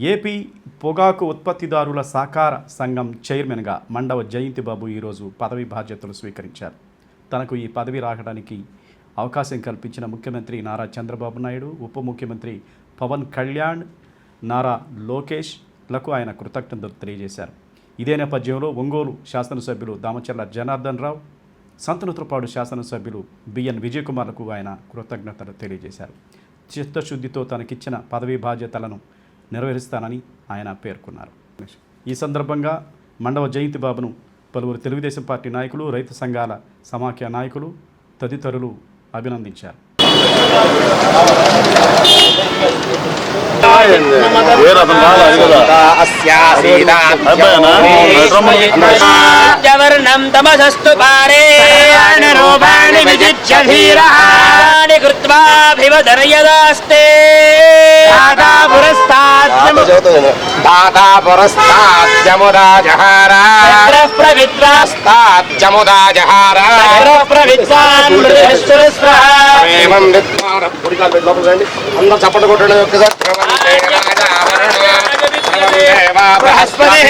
AP పొగాకు ఉత్పత్తిదారుల సహకార సంఘం చైర్మన్గా మండవ జయంతి బాబు ఈరోజు పదవి బాధ్యతలు స్వీకరించారు. తనకు ఈ పదవి రావడానికి అవకాశం కల్పించిన ముఖ్యమంత్రి నారా చంద్రబాబు నాయుడు ఉప ముఖ్యమంత్రి పవన్ కళ్యాణ్ నారా లోకేష్లకు ఆయన కృతజ్ఞతలు తెలియజేశారు. ఇదే నేపథ్యంలో ఒంగోలు శాసనసభ్యులు దామచర్ల జనార్దన్ రావు సంతనూతలపాడు శాసనసభ్యులు బిఎన్ విజయకుమార్లకు ఆయన కృతజ్ఞతలు తెలియజేశారు. చిత్తశుద్ధితో తనకిచ్చిన పదవీ బాధ్యతలను నెరవేరుస్తానని ఆయన పేర్కొన్నారు. ఈ సందర్భంగా మండవ జయంతి బాబును పలువురు తెలుగుదేశం పార్టీ నాయకులు రైతు సంఘాల సమాఖ్య నాయకులు తదితరులు అభినందించారు. వర్ణం తమసస్తు పారే రూపాణి విజిత్య ధీరాణి కృత్వాభివదర్యదాస్తే. దాతా పురస్తాద్యము అందరూ చప్పట్లు కొట్టండి ఒక్కసారి బృహస్పతి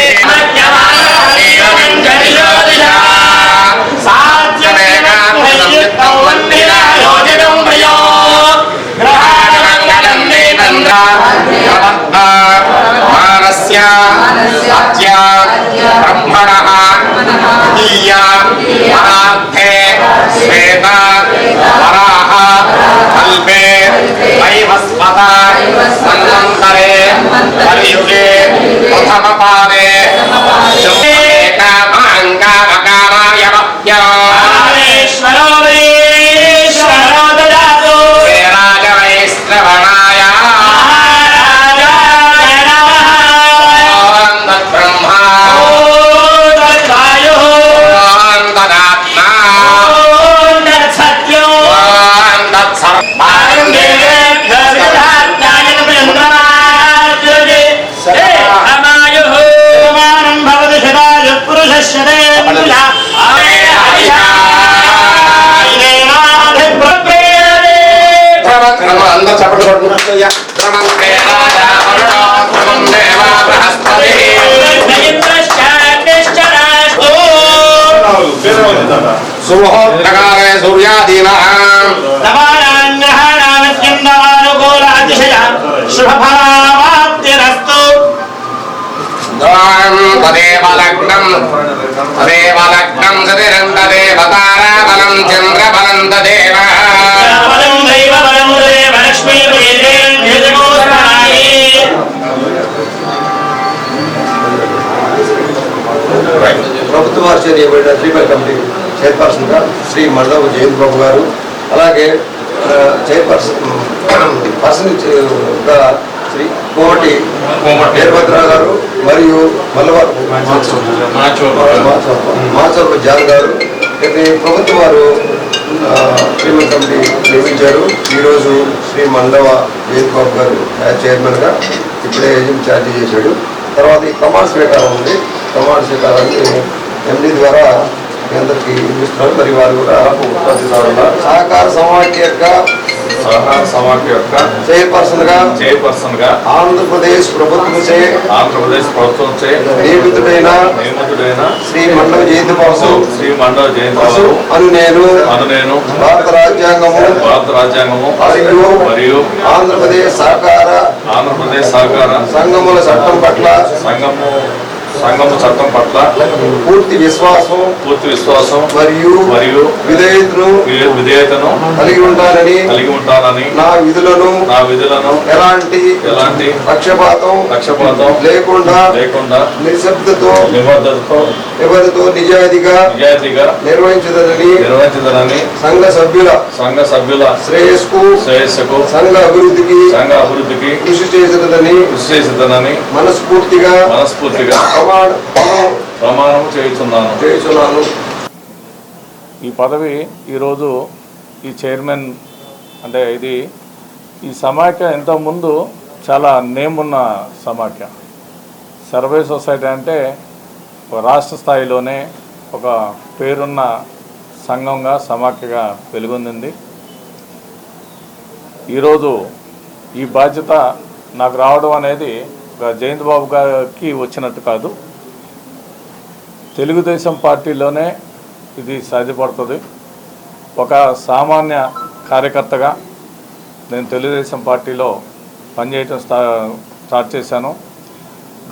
ధ్రువ అందరూ చప్పట్లు కొట్టుకుంటున్నారు ధ్రువంతే రాజావరుణో ధ్రువం దేవా బృహస్పతి సుముహూర్తకాలే బాబు గారు. అలాగే చైర్పర్సన్ పర్సన్ శ్రీ కోమటి వీరభద్రరావు గారు మరియు మల్లవారు. జాన్ గారు. అయితే ప్రభుత్వ వారు కమిటీ నియమించారు. ఈరోజు శ్రీ మండవ జయంత్ బాబు గారు చైర్మన్గా ఇప్పుడే ఛార్జీ చేశాడు. తర్వాత ఈ ప్రమాణ స్వీకారం ఉంది. ప్రమాణ స్వీకారాన్ని ఎండి ద్వారా మీ అందరికీ ఇస్తున్నారు మరి వారు కూడా సహకార సమాఖ్య యొక్క సహకార సమాఖ్య యొక్క చైర్పర్సన్గా చైర్పర్సన్గా ఆంధ్రప్రదేశ్ ప్రభుత్వంచే ఆంధ్రప్రదేశ్ ప్రభుత్వంచే నియమితుడైన నియమితుడైన శ్రీ మండవ జయంతి బాబు శ్రీ మండవ జయంతి బాబు అని నేను అను నేను భారత రాజ్యాంగము. భారత రాజ్యాంగము. మరియు మరియు ఆంధ్రప్రదేశ్ సహకార ఆంధ్రప్రదేశ్ సహకార సంఘముల చట్టం పట్ల సంఘము సంఘము చట్టం పట్ల పూర్తి విశ్వాసం పూర్తి విశ్వాసం మరియు మరియు విధేయతను విధేయతను కలిగి ఉంటానని కలిగి ఉంటానని నా విధులను నా విధులను ఎలాంటి ఎలాంటి పక్షపాతం పక్షపాతం లేకుండా లేకుండా నిశ్శబ్దతో నిబద్ధతతో ఎవరితో నిజాయితీగా నిజాయితీగా నిర్వహించదని నిర్వహించదనని సంఘ సభ్యుల సంఘ సభ్యుల శ్రేయస్కు శ్రేయస్సుకు సంఘ అభివృద్ధికి సంఘ అభివృద్ధికి కృషి చేసినదని కృషి చేసిద్దనని మనస్ఫూర్తిగా మనస్ఫూర్తిగా ప్రమాణ ప్రమాణం చేయుచున్నాను. చేస్తున్నాను ఈ పదవి ఈరోజు ఈ చైర్మన్ అంటే ఇది ఈ సమాఖ్య ఇంతకుముందు చాలా నేమ్ ఉన్న సమాఖ్య. సర్వే సొసైటీ అంటే ఒక రాష్ట్ర స్థాయిలోనే ఒక పేరున్న సంఘంగా సమాఖ్యగా వెలుగొందింది. ఈరోజు ఈ బాధ్యత నాకు రావడం అనేది జయంత్ బాబు గారికి వచ్చినట్టు కాదు. తెలుగుదేశం పార్టీలోనే ఇది సాధ్యపడుతుంది. ఒక సామాన్య కార్యకర్తగా నేను తెలుగుదేశం పార్టీలో పనిచేయటం స్టా స్టార్ట్ చేశాను.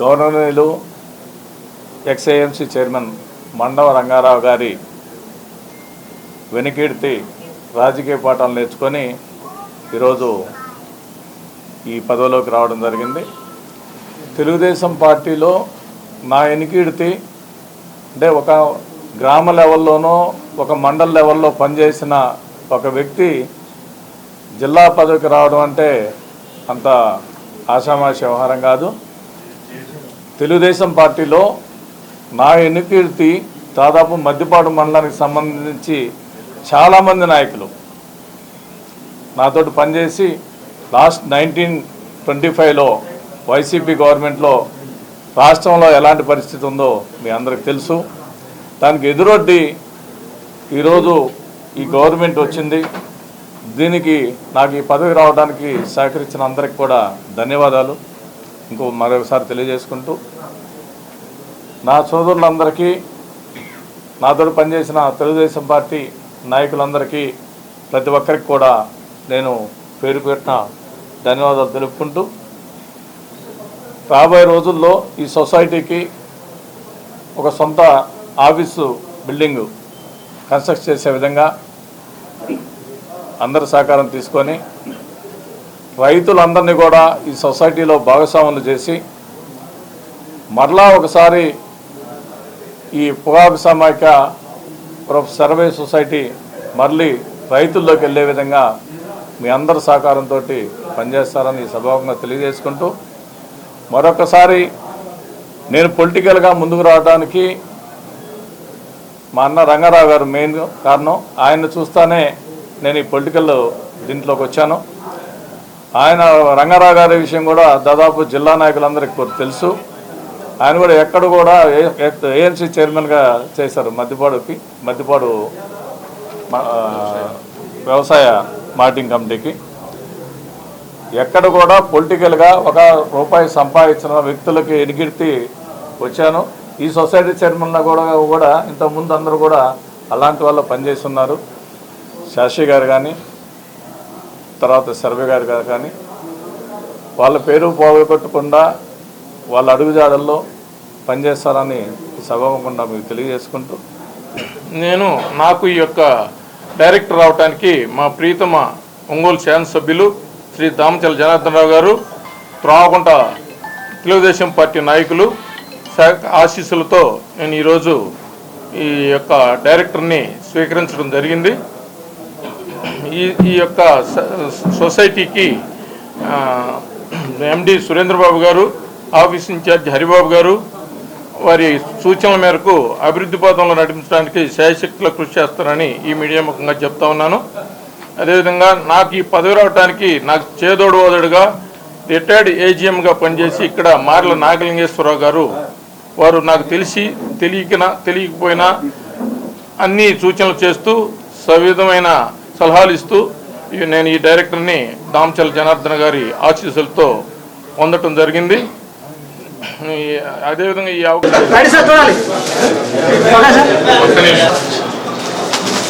గవర్నర్లు ఎక్స్ఏఎంసీ చైర్మన్ మండవ రంగారావు గారి వెనుకీడితి రాజకీయ పాఠాలు నేర్చుకొని ఈరోజు ఈ పదవిలోకి రావడం జరిగింది. తెలుగుదేశం పార్టీలో నా ఎనికిడితి అంటే ఒక గ్రామ లెవెల్లోనో ఒక మండల లెవెల్లో పనిచేసిన ఒక వ్యక్తి జిల్లా పదవికి రావడం అంటే అంత ఆషామాషి వ్యవహారం కాదు. తెలుగుదేశం పార్టీలో నా ఎన్నికీర్తి దాదాపు మద్దిపాడు మండలానికి సంబంధించి చాలామంది నాయకులు నాతోటి పనిచేసి లాస్ట్ నైన్టీన్ ట్వంటీ ఫైవ్లో వైసీపీ గవర్నమెంట్లో రాష్ట్రంలో ఎలాంటి పరిస్థితి ఉందో మీ అందరికి తెలుసు. దానికి ఎదురొడ్డి ఈరోజు ఈ గవర్నమెంట్ వచ్చింది. దీనికి నాకు ఈ పదవి రావడానికి సహకరించిన అందరికి కూడా ధన్యవాదాలు. ఇంకో మరొకసారి తెలియజేసుకుంటూ నా సోదరులందరికీ నాతో పనిచేసిన తెలుగుదేశం పార్టీ నాయకులందరికీ ప్రతి ఒక్కరికి కూడా నేను పేరు పెట్టిన ధన్యవాదాలు తెలుపుకుంటూ రాబోయే రోజుల్లో ఈ సొసైటీకి ఒక సొంత ఆఫీసు బిల్డింగు కన్స్ట్రక్ట్ చేసే విధంగా అందరి సహకారం తీసుకొని రైతులందరినీ కూడా ఈ సొసైటీలో భాగస్వాములు చేసి మరలా ఒకసారి ఈ పొగాకు సమాఖ్య సర్వే సొసైటీ మళ్ళీ రైతుల్లోకి వెళ్ళే విధంగా మీ అందరి సహకారంతో పనిచేస్తారని ఈ సభాముఖంగా తెలియజేసుకుంటూ మరొకసారి నేను పొలిటికల్గా ముందుకు రావడానికి మా అన్న రంగారావు గారు మెయిన్ కారణం. ఆయన్ని చూస్తానే నేను ఈ పొలిటికల్ దీంట్లోకి వచ్చాను. ఆయన రంగారావు గారి విషయం కూడా దాదాపు జిల్లా నాయకులందరికీ కొద్ది తెలుసు. ఆయన కూడా ఎక్కడ కూడా ఏఎన్సీ చైర్మన్గా చేశారు మద్దిపాడుకి మద్దిపాడు వ్యవసాయ మార్టింగ్ కమిటీకి. ఎక్కడ కూడా పొలిటికల్గా ఒక రూపాయి సంపాదించిన వ్యక్తులకి ఎనిగిర్తి వచ్చాను. ఈ సొసైటీ చైర్మన్లో కూడా కూడా ఇంతకుముందు అందరూ కూడా అలాంటి వాళ్ళు పనిచేస్తున్నారు శాషి గారు కానీ తర్వాత సర్వే గారు గారు కానీ వాళ్ళ పేరు పోగొట్టకుండా వాళ్ళ అడుగుజాడల్లో పనిచేస్తారని ఈ మీకు తెలియజేసుకుంటూ నేను నాకు ఈ యొక్క డైరెక్టర్ అవటానికి మా ప్రీతమ ఒంగోలు శాసనసభ్యులు శ్రీ దామచల జనార్దన్ రావు గారు త్రావకుంట తెలుగుదేశం పార్టీ నాయకులు ఆశీస్సులతో నేను ఈరోజు ఈ యొక్క డైరెక్టర్ని స్వీకరించడం జరిగింది. ఈ ఈ యొక్క సొసైటీకి ఎండి సురేంద్రబాబు గారు ఆఫీస్ ఇన్ఛార్జ్ హరిబాబు గారు వారి సూచనల మేరకు అభివృద్ధి పదంలో నడిపించడానికి శాయశక్తుల కృషి చేస్తారని ఈ మీడియా ముఖంగా చెప్తా ఉన్నాను. అదేవిధంగా నాకు ఈ పదవి రావడానికి నాకు చేదోడు ఓదడుగా రిటైర్డ్ ఏజీఎంగా పనిచేసి ఇక్కడ మార్ల నాగలింగేశ్వరరావు గారు వారు నాకు తెలిసి తెలియకనా తెలియకపోయినా అన్ని సూచనలు చేస్తూ సవిధమైన సలహాలు ఇస్తూ నేను ఈ డైరెక్టర్ని దామచల్ జనార్దన్ గారి ఆశీస్సులతో పొందటం జరిగింది. ఈ- అదేవిధంగా ఈ అవకాశం